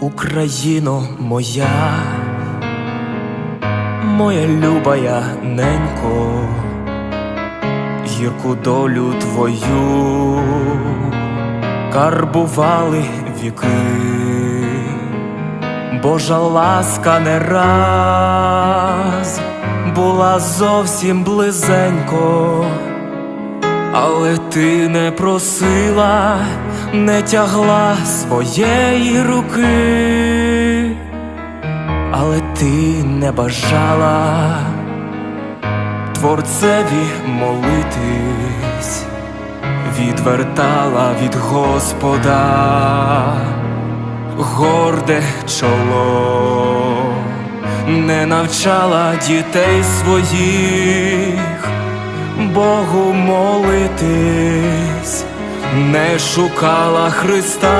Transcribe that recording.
Україно моя, моя любая ненько, гірку долю твою карбували віки, Божа ласка не раз була зовсім близенько. Але ти не просила, не тягла своєї руки, але ти не бажала творцеві молитись, відвертала від Господа горде чоло, не навчала дітей своїх. Богу молитись, не шукала Христа.